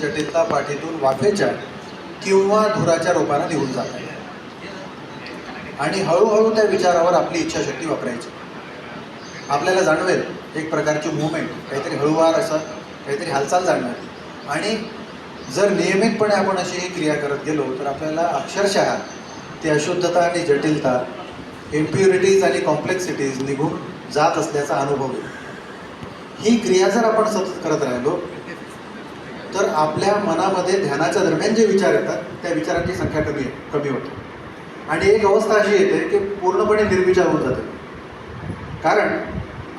जटिलता पाठीतून वाफेच्या किंवा धुराच्या रूपाने निघून जात आहे. आणि हळूहळू त्या विचारावर आपली इच्छाशक्ती वापरायची. आपल्याला जाणवेल एक प्रकारची मुवमेंट काहीतरी हळूवार असं काहीतरी हालचाल जाणवेल. आणि जर नियमितपणे आपण अशी ही क्रिया करत गेलो तर आपल्याला अक्षरशः ती अशुद्धता आणि जटिलता इम्प्युरिटीज आणि कॉम्प्लेक्सिटीज निघून जात असल्याचा अनुभव येईल. ही क्रिया जर आपण सतत करत राहिलो तर आपल्या मनामध्ये ध्यानाच्या दरम्यान जे विचार येतात त्या विचारांची संख्या कमी कमी होते. आणि एक अवस्था अशी येते की पूर्णपणे निर्विचार होऊन जाते. कारण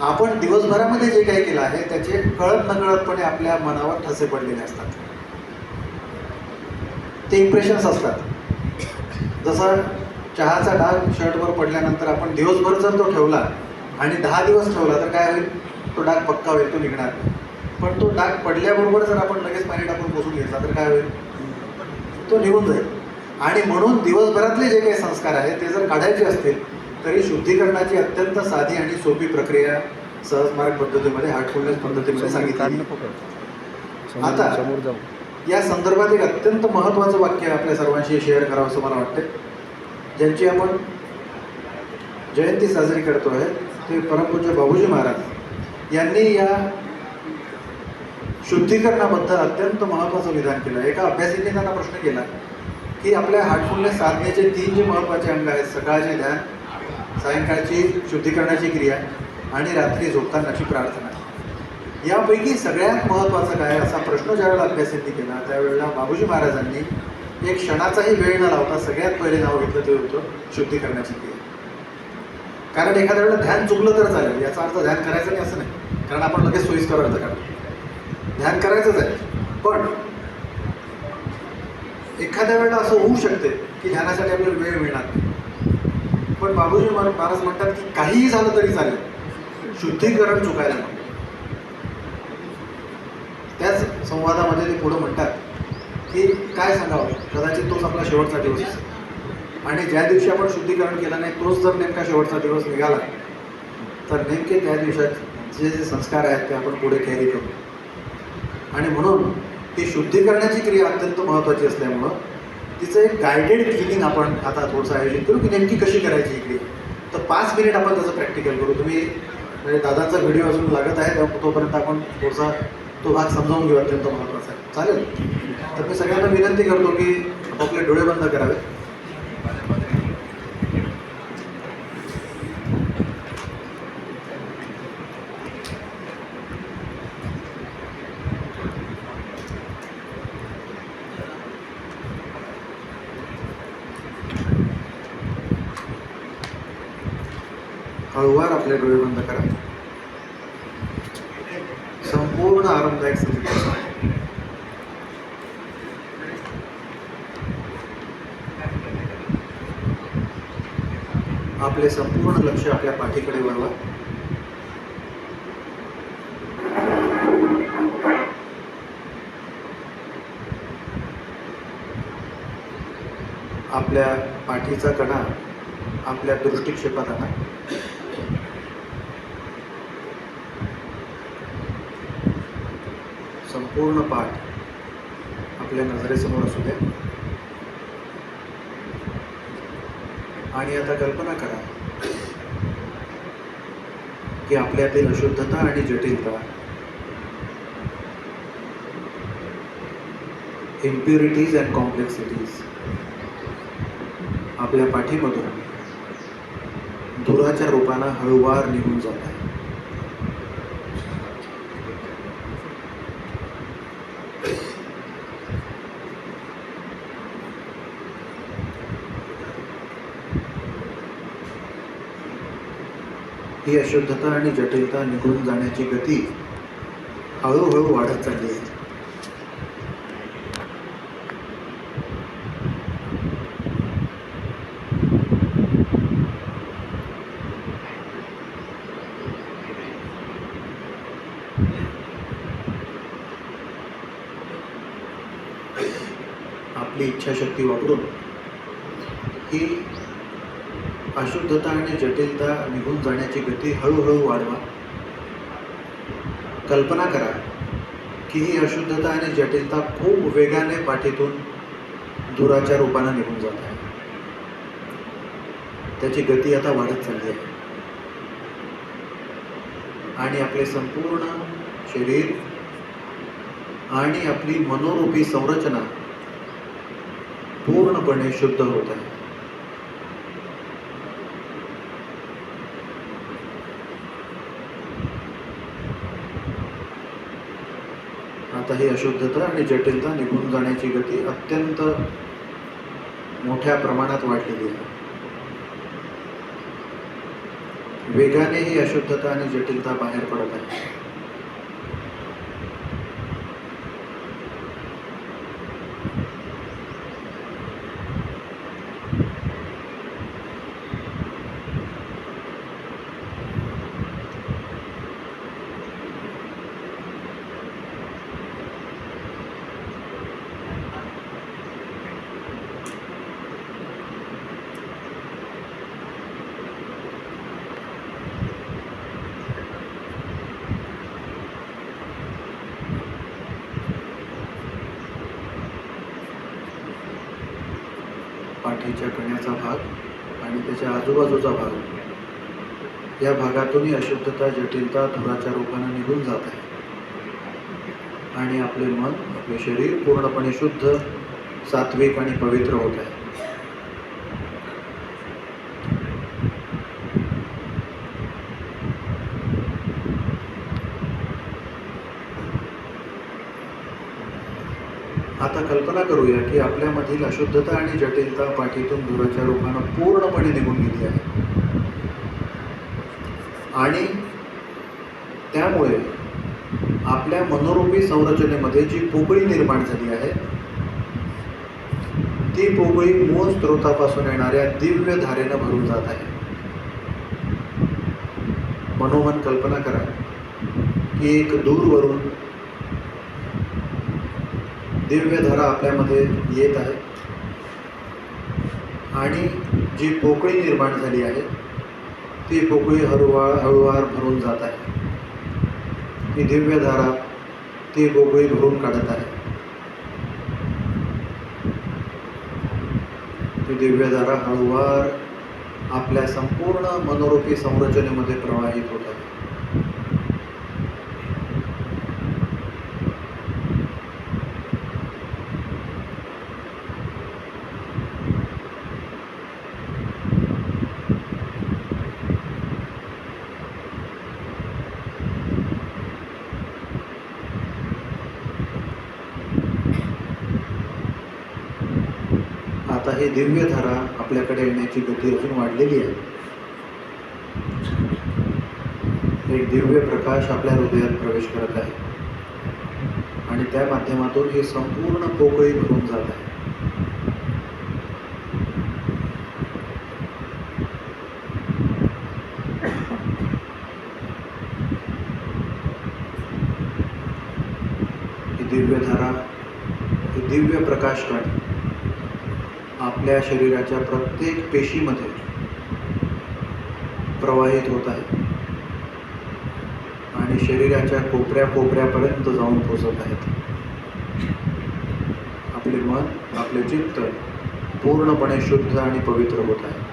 आपण दिवसभरामध्ये जे काही केलं आहे त्याचे कळत नकळतपणे आपल्या मनावर ठसे पडलेले असतात. ते इम्प्रेशन्स असतात. जसं चहाचा डाग शर्टवर पडल्यानंतर आपण दिवसभर जर तो ठेवला आणि दहा दिवस ठेवला तर काय होईल? तो डाग पक्का होईल तो निघणार नाही. पण तो डाग पडल्याबरोबर जर आपण लगेच पाणी टाकून पुसून घेतला तर काय होईल? तो निघून जाईल. आणि म्हणून दिवसभरातले जे काही संस्कार आहेत ते जर काढायचे असतील तरी शुद्धीकरणाची अत्यंत साधी आणि सोपी प्रक्रिया सहजमार्ग पद्धतीमध्ये हार्टफुलनेस पद्धतीमध्ये सांगितली. आता या संदर्भात एक अत्यंत महत्त्वाचं वाक्य आपल्या सर्वांशी शेअर करावं असं मला वाटते ज्यांची आपण जयंती साजरी करतो आहे ते परमपूज्य बाबूजी महाराज यांनी या शुद्धीकरणाबद्दल अत्यंत महत्त्वाचं विधान केलं. एका अभ्यासिकेने त्यांना प्रश्न केला की आपल्या हार्टफुलनेस साधनेचे तीन जे महत्त्वाचे अंग आहेत सकाळचे ध्यान सायंकाळची शुद्धीकरणाची क्रिया आणि रात्री झोपतानाची प्रार्थना. यापैकी सगळ्यात महत्त्वाचं काय असा प्रश्न ज्यावेळेला अभ्यासांनी केला त्यावेळेला बाबूजी महाराजांनी एक क्षणाचाही वेळ न लावता सगळ्यात पहिले नाव घेतलं ते होतं शुद्धीकरणाची क्रिया. कारण एखाद्या वेळेला ध्यान चुकलं तर चालेल याचा अर्थ ध्यान करायचं नाही असं नाही. कारण आपण लगेच सोयीस्कर अर्थ काढतो. ध्यान करायचंच आहे. पण एखाद्या वेळेला असं होऊ शकते की ध्यानासाठी आपल्याला वेळ मिळणार नाही. पण बाबूजी महाराज म्हणतात की काहीही झालं तरी चालेल. शुद्धीकरण चुकायला नको. त्याच संवादामध्ये ते पुढं म्हणतात की काय सांगावं? कदाचित तोच आपला शेवटचा दिवस असेल. आणि ज्या दिवशी आपण शुद्धीकरण केलं नाही तोच जर नेमका शेवटचा दिवस निघाला तर नेमके त्या दिवसात जे जे संस्कार आहेत ते आपण पुढे कॅरी करू. आणि म्हणून ती शुद्धीकरणाची क्रिया अत्यंत महत्त्वाची असल्यामुळं तिचं एक गायडेड क्लिनिंग आपण आता थोडंसं आयोजित करू की नेमकी कशी करायची ही क्रिया. तर पाच मिनिट आपण त्याचं प्रॅक्टिकल करू. तुम्ही म्हणजे दादाचा व्हिडिओ अजून लागत आहे तोपर्यंत आपण थोडासा तो भाग समजावून घेऊ अत्यंत महत्त्वाचा. आहे चालेल? तर मी सगळ्यांना विनंती करतो की आपले डोळे बंद करावे हळूवार आपले डोळे बंद करा. संपूर्ण आरामदायक स्थिती आपले संपूर्ण लक्ष आपल्या पाठीकडे वळवा. आपल्या पाठीचा कणा आपल्या दृष्टिक्षेपात आणा. पूर्ण पाठ आपल्या नजरेसमोर असू द्या आणि आता कल्पना करा की आपल्यातील अशुद्धता आणि जटिलता इम्प्युरिटीज अँड कॉम्प्लेक्सिटीज आपल्या पाठीमधून धुराच्या रूपानं हळूवार निघून जातात आहे ही अशुद्धता आणि जटिलता निघून जाण्याची गती हळूहळू वाढत चालली आहे. आपली इच्छाशक्ती वापरून ही अशुद्धता आणि जटिलता निघून जाण्याची गती हळूहळू वाढवा. कल्पना करा की ही अशुद्धता आणि जटिलता खूप वेगाने पाठीतून धुराच्या रूपानं निघून जात आहे. त्याची गती आता वाढत चालली आहे. आणि आपले संपूर्ण शरीर आणि आपली मनोरूपी संरचना पूर्णपणे शुद्ध होत आहे आता ही अशुद्धता आणि जटिलता निघून जाण्याची गती अत्यंत मोठ्या प्रमाणात वाढलेली आहे. वेगाने ही अशुद्धता आणि जटिलता बाहेर पडत आहे. पाठीच्या कण्याचा भाग आणि त्याच्या आजूबाजूचा भाग. या भागातूनही अशुद्धता जटिलता धुराच्या रूपानं निघून जात आहे. आणि आपले मन आपले शरीर पूर्णपणे शुद्ध सात्विक आणि पवित्र होत आहे. आता कल्पना करूया की आपल्यामधील अशुद्धता आणि जटिलता पाठीतून धुराच्या रूपानं पूर्णपणे निघून गेली आहे. आणि त्यामुळे आपल्या मनोरूपी संरचनेमध्ये जी पोकळी निर्माण झाली आहे ती पोकळी मूळ स्त्रोतापासून येणाऱ्या दिव्य धारेनं भरून जात आहे. मनोमन कल्पना करा की एक दूरवरून दिव्यधारा आपल्यामध्ये येत आहे. आणि जी पोकळी निर्माण झाली आहे ती पोकळी हळूवार हळूवार भरून जात आहे. ती दिव्यधारा ती पोकळी भरून काढत आहे. ती दिव्यधारा हळूवार आपल्या संपूर्ण मनोरूपी संरचनेमध्ये प्रवाहित होत आहे. आणि दिव्य धारा आपल्याकडे येण्याची गती अजून वाढलेली आहे. एक दिव्य प्रकाश आपल्या हृदयात प्रवेश करत आहे. आणि त्या माध्यमातून ही संपूर्ण पोकळी भरून जात आहे. ही दिव्य धारा दिव्य प्रकाश कण आपल्या शरीराच्या प्रत्येक पेशीमध्ये प्रवाहित होत आहे. आणि शरीराच्या कोपऱ्या कोपऱ्यापर्यंत जाऊन पोचत आहेत. आपले मन आपले चित्त पूर्णपणे शुद्ध आणि पवित्र होत आहे.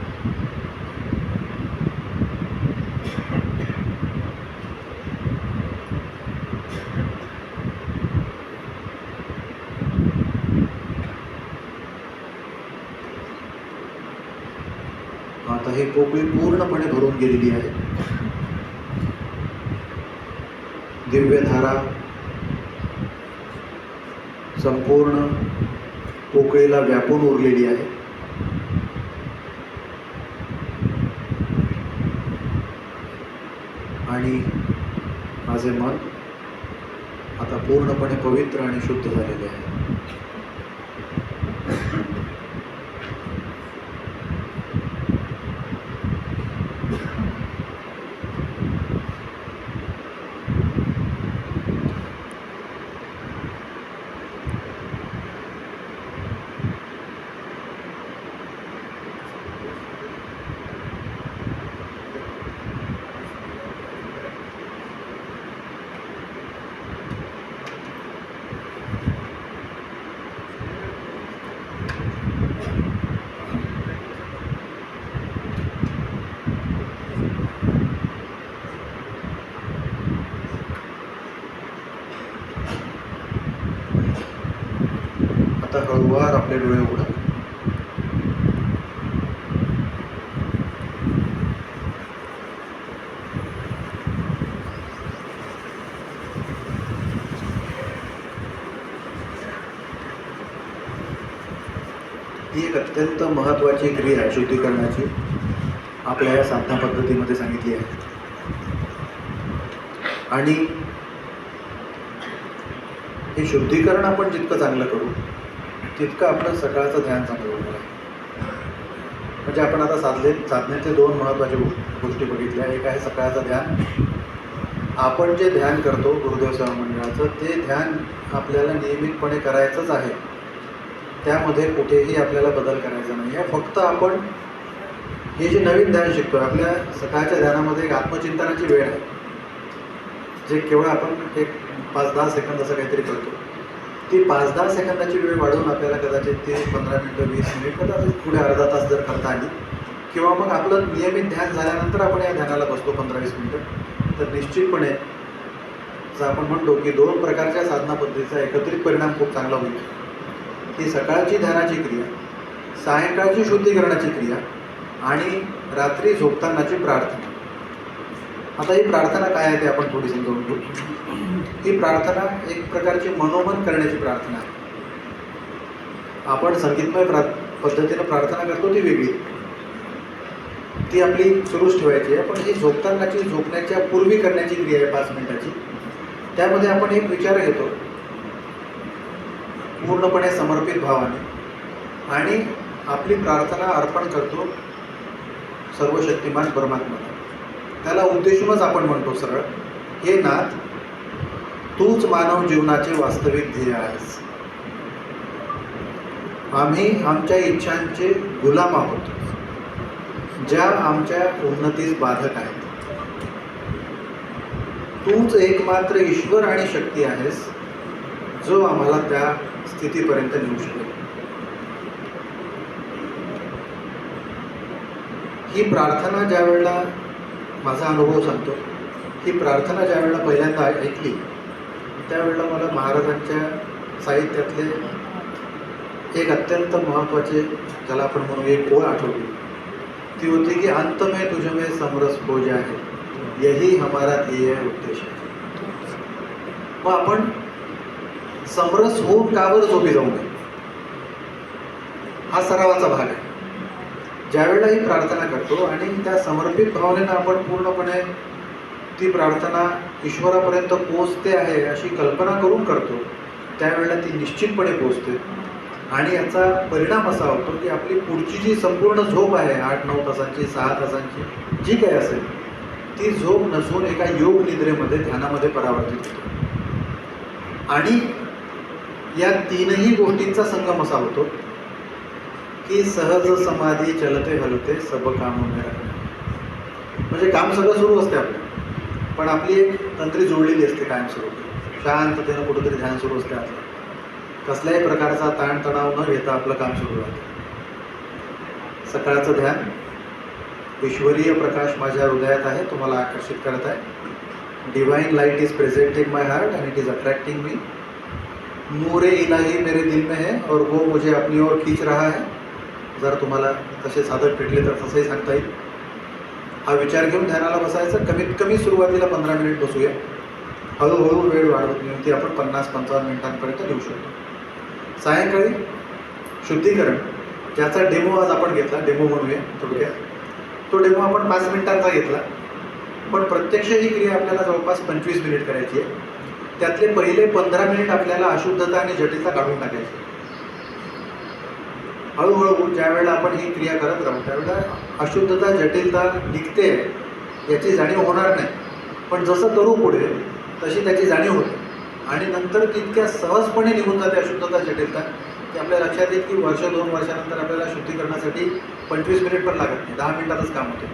आता ही पोकळी पूर्णपणे भरून गेलेली आहे. दिव्य धारा संपूर्ण पोकळीला व्यापून उरलेली आहे. आणि माझे मन आता पूर्णपणे पवित्र आणि शुद्ध झालेले आहे. हळूवार आपले डोळे उघडा. ही एक अत्यंत महत्त्वाची क्रिया आहे शुद्धीकरणाची आपल्या या साधना पद्धतीमध्ये सांगितली आहे. आणि हे शुद्धीकरण आपण जितकं चांगलं करू तितकं आपलं सकाळचं ध्यान चांगलं होणार आहे. म्हणजे आपण आता साधले साधनेचे दोन महत्त्वाच्या गोष्टी बघितल्या. एक आहे सकाळचं ध्यान. आपण जे ध्यान करतो गुरुदेव सेवा मंडळाचं ते ध्यान आपल्याला नियमितपणे करायचंच आहे. त्यामध्ये कुठेही आपल्याला बदल करायचा नाही. आहे फक्त आपण हे जे नवीन ध्यान शिकतो आपल्या सकाळच्या ध्यानामध्ये एक आत्मचिंतनाची वेळ आहे. जे केवळ आपण एक पाच दहा सेकंद असं काहीतरी करतो. ती पाच दहा सेकंदाची वेळ वाढवून आपल्याला कदाचित ते पंधरा मिनटं वीस मिनिट कदाचित पुढे अर्धा तास जर करता आली किंवा मग आपलं नियमित ध्यान झाल्यानंतर आपण या ध्यानाला बसतो पंधरा वीस मिनटं तर निश्चितपणे जर आपण म्हणतो की दोन प्रकारच्या साधना पद्धतीचा एकत्रित परिणाम खूप चांगला होईल. ही सकाळची ध्यानाची क्रिया सायंकाळची शुद्धीकरणाची क्रिया आणि रात्री झोपतानाची प्रार्थना. आता ही प्रार्थना काय आहे ते आपण थोडी समजावून घेऊ. ही प्रार्थना एक प्रकारची मनोमन करण्याची प्रार्थना. आहे आपण संगीतमय प्रा पद्धतीनं प्रार्थना करतो ती वेगळी. ती आपली सुरूच ठेवायची आहे. पण ही झोपतानाची झोपण्याच्या पूर्वी करण्याची क्रिया आहे पाच मिनिटाची. त्यामध्ये आपण एक विचार घेतो. पूर्णपणे समर्पित भावाने. आणि आपली प्रार्थना अर्पण करतो सर्व शक्तिमान परमात्म्याला त्याला उद्देशूनच आपण म्हणतो सरळ हे नाथ तूच मानव जीवनाचे वास्तविक ध्येय आहेस. आम्ही आमच्या इच्छांचे गुलाम आहोत ज्या आमच्या उन्नतीस बाधक आहेत. तूच एकमात्र ईश्वर आणि शक्ती आहेस जो आम्हाला त्या स्थितीपर्यंत नेऊ शकेल. ही प्रार्थना ज्या वेळेला माझा अनुभव सांगतो ही प्रार्थना ज्या वेळेला पहिल्यांदा ऐकली त्यावेळेला मला महाराजांच्या साहित्यातले एक अत्यंत महत्त्वाचे ज्याला आपण म्हणू एक ओळ आठवली. ती होती की अंत में में समरस हो आहे यही हमारा ध्येय उद्देश आहे मग आपण समरस होऊन कावर झोपी जाऊ नये. हा सरावाचा भाग आहे. ज्यावेळेला ही प्रार्थना करतो आणि त्या समर्पित भावनेनं आपण पूर्णपणे ती प्रार्थना ईश्वरापर्यंत पोचते आहे अशी कल्पना करून करतो त्यावेळेला ती निश्चितपणे पोचते आणि याचा परिणाम असा होतो की आपली पुढची जी संपूर्ण झोप आहे आठ नऊ तासांची सहा तासांची जी काही असेल ती झोप नसून एका योग निद्रेमध्ये ध्यानामध्ये परावर्तित होते. आणि या तीनही गोष्टींचा संगम असा होतो की सहज समाधी चलते हलते सब काम होणार म्हणजे काम सगळं सुरू असते आपलं. पण आपली एक तंत्री जोडलेली असते कायम शांततेनं कुठंतरी ध्यान सुरू असते आपलं. कसल्याही प्रकारचा ताणतणाव न घेता आपलं काम सुरू राहतं. सकाळचं ध्यान ईश्वरीय प्रकाश माझ्या हृदयात आहे तुम्हाला आकर्षित करत आहे. Divine light is present in my heart and it is attracting me नूरे इलाही मेरे दिल में है और वो मुझे अपनी ओर खींच रहा है. जर तुम्हाला तसे साधक भेटले तर तसंही सांगता येईल. हा विचार घेऊन ध्यानाला बसायचं. कमीत कमी सुरुवातीला पंधरा मिनिट बसूया. हळूहळू वेळ वाढवत नेऊन ती आपण पन्नास पंचावन्न मिनिटांपर्यंत देऊ शकतो. सायंकाळी शुद्धीकरण ज्याचा डेमो आज आपण घेतला डेमो म्हणूया थोडक्यात. तो डेमो आपण पाच मिनिटांचा घेतला. पण प्रत्यक्ष ही क्रिया आपल्याला जवळपास पंचवीस मिनिट करायची आहे. त्यातले पहिले पंधरा मिनिट आपल्याला अशुद्धता आणि जटिलता काढून टाकायची हळूहळू ज्यावेळेला आपण ही क्रिया करत राहू त्यावेळेला अशुद्धता जटिलता निघते याची जाणीव होणार नाही. पण जसं करू पुढे तशी त्याची जाणीव होते. आणि नंतर तितक्या सहजपणे निघून जाते अशुद्धता जटिलता की आपल्या लक्षात येईल की वर्ष दोन वर्षानंतर आपल्याला शुद्धीकरणासाठी पंचवीस मिनिट पण लागत नाही दहा मिनिटातच काम होते.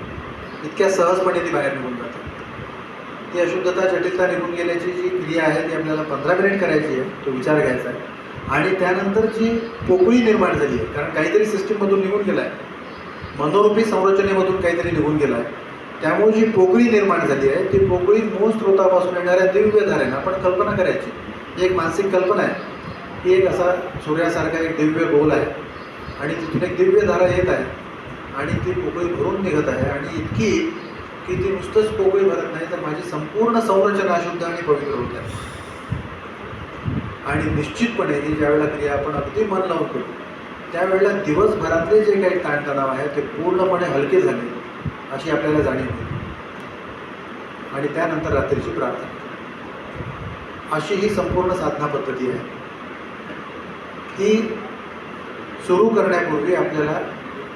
इतक्या सहजपणे ती बाहेर निघून जाते. ती अशुद्धता जटिलता निघून गेल्याची जी क्रिया आहे ती आपल्याला पंधरा मिनिट करायची आहे तो विचार घ्यायचा आहे. आणि त्यानंतर जी पोकळी निर्माण झाली आहे कारण काहीतरी सिस्टीममधून निघून गेला आहे मनोरूपी संरचनेमधून काहीतरी निघून गेला आहे त्यामुळे जी पोकळी निर्माण झाली आहे ती पोकळी मूळ स्रोतापासून येणाऱ्या दिव्य धारेनं आपण कल्पना करायची. ही एक मानसिक कल्पना आहे. की एक असा सूर्यासारखा एक दिव्य गोल आहे. आणि तिथून एक दिव्य धारा येत आहे. आणि ती पोकळी भरून निघत आहे. आणि इतकी की ती नुसतंच पोकळी भरत नाही तर माझी संपूर्ण संरचना अशुद्ध आणि पवित्र होत. आहे आणि निश्चितपणे ही ज्यावेळेला क्रिया आपण अगदी मन लावून करू त्यावेळेला दिवसभरातले जे काही ताणतणाव आहे ते पूर्णपणे हलके झाले अशी आपल्याला जाणीव होईल आणि त्यानंतर रात्रीची प्रार्थना. अशी ही संपूर्ण साधना पद्धती आहे. ही सुरू करण्यापूर्वी आपल्याला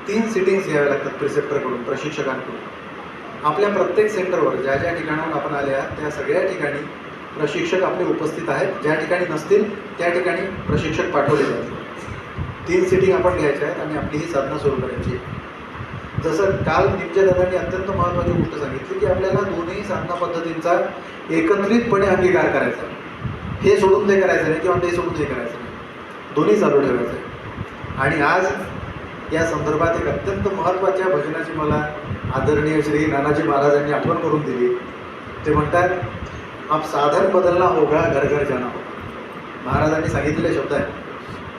तीन सिटिंग्स घ्याव्या लागतात प्रिसेप्टरकडून प्रशिक्षकांकडून. आपल्या प्रत्येक सेंटरवर ज्या ज्या ठिकाणाहून आपण आल्या त्या सगळ्या ठिकाणी प्रशिक्षक आपले उपस्थित आहेत. ज्या ठिकाणी नसतील त्या ठिकाणी प्रशिक्षक पाठवले जातील. तीन सिटिंग आपण घ्यायच्या आहेत आणि आपली ही साधना सुरू करायची आहे. जसं काल निमच्या दादांनी अत्यंत महत्त्वाची गोष्ट सांगितली की आपल्याला दोन्ही साधना पद्धतींचा एकत्रितपणे अंगीकार करायचा हे सोडून ते करायचं नाही किंवा ते सोडून ते करायचं नाही. दोन्ही चालू ठेवायचं आहे. आणि आज या संदर्भात एक अत्यंत महत्त्वाच्या भजनाची मला आदरणीय श्री नानाजी महाराजांनी आठवण करून दिली. ते म्हणतात आप साधन बदलना होगा घर घर जाना महाराजांनी सांगितलेले शब्द आहे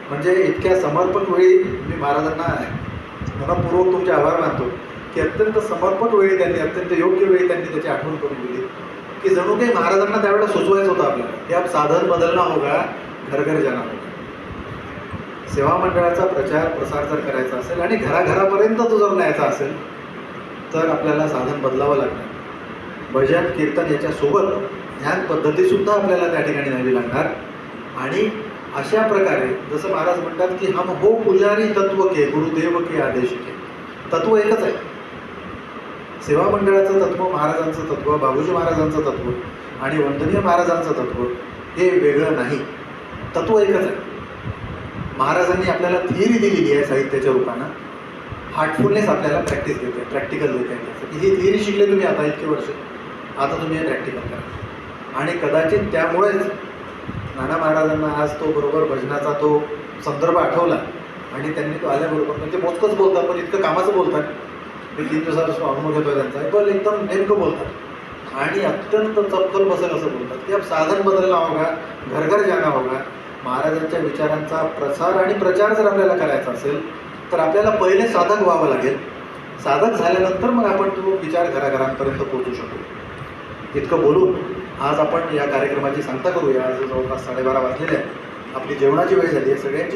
म्हणजे इतक्या समर्पक वेळी मी महाराजांना मनपूर्वक तुमचे आभार मानतो की अत्यंत समर्पण वेळी त्यांनी अत्यंत योग्य वेळी त्यांनी त्याची आठवण करून दिली. की जणू काही महाराजांना त्यावेळेला सुचवायचं होतं आपल्याला की आप साधन बदलना होगा घर घर जाना होगा. सेवा मंडळाचा प्रचार प्रसार जर करायचा असेल आणि घराघरापर्यंत तो जर न्यायचा असेल तर आपल्याला साधन बदलावं लागणार. भजन कीर्तन याच्यासोबत ध्यान पद्धतीसुद्धा आपल्याला त्या ठिकाणी द्यावी लागणार. आणि अशा प्रकारे जसं महाराज म्हणतात की हम हो पुजारी तत्व के गुरुदेव के आदेश के. तत्व एकच आहे. सेवा मंडळाचं तत्व महाराजांचं तत्व बाबूजी महाराजांचं तत्व आणि वंदनीय महाराजांचं तत्व हे वेगळं नाही. तत्व एकच आहे. महाराजांनी आपल्याला थिअरी दिलेली आहे साहित्याच्या रूपानं. हार्टफुलनेस आपल्याला प्रॅक्टिस देते प्रॅक्टिकल देते. की ही थिअरी शिकले तुम्ही आता इतके वर्ष. आता तुम्ही हे प्रॅक्टिकल करा. आणि कदाचित त्यामुळेच नाना महाराजांना आज तो बरोबर भजनाचा तो संदर्भ आठवला आणि त्यांनी तो आल्याबरोबर म्हणजे मोजकंच बोलतात पण इतकं कामाचं बोलतात. मी तीन दिवसापासून अनुभव घेतो त्यांचा. पण एकदम नेमकं बोलतात. आणि अत्यंत चपकल बसेल असं बोलतात. की अब साधन बदलला होगा घर घर जाना होगा. महाराजांच्या विचारांचा प्रसार आणि प्रचार जर आपल्याला करायचा असेल तर आपल्याला पहिले साधक व्हावं लागेल. साधक झाल्यानंतर मग आपण तो विचार घराघरांपर्यंत पोहोचू शकतो. इतकं बोलून आज आपण या कार्यक्रमाची सांगता करूया. आज जवळपास साडेबारा वाजलेले आहे आपली जेवणाची वेळ झाली आहे. सगळ्यांची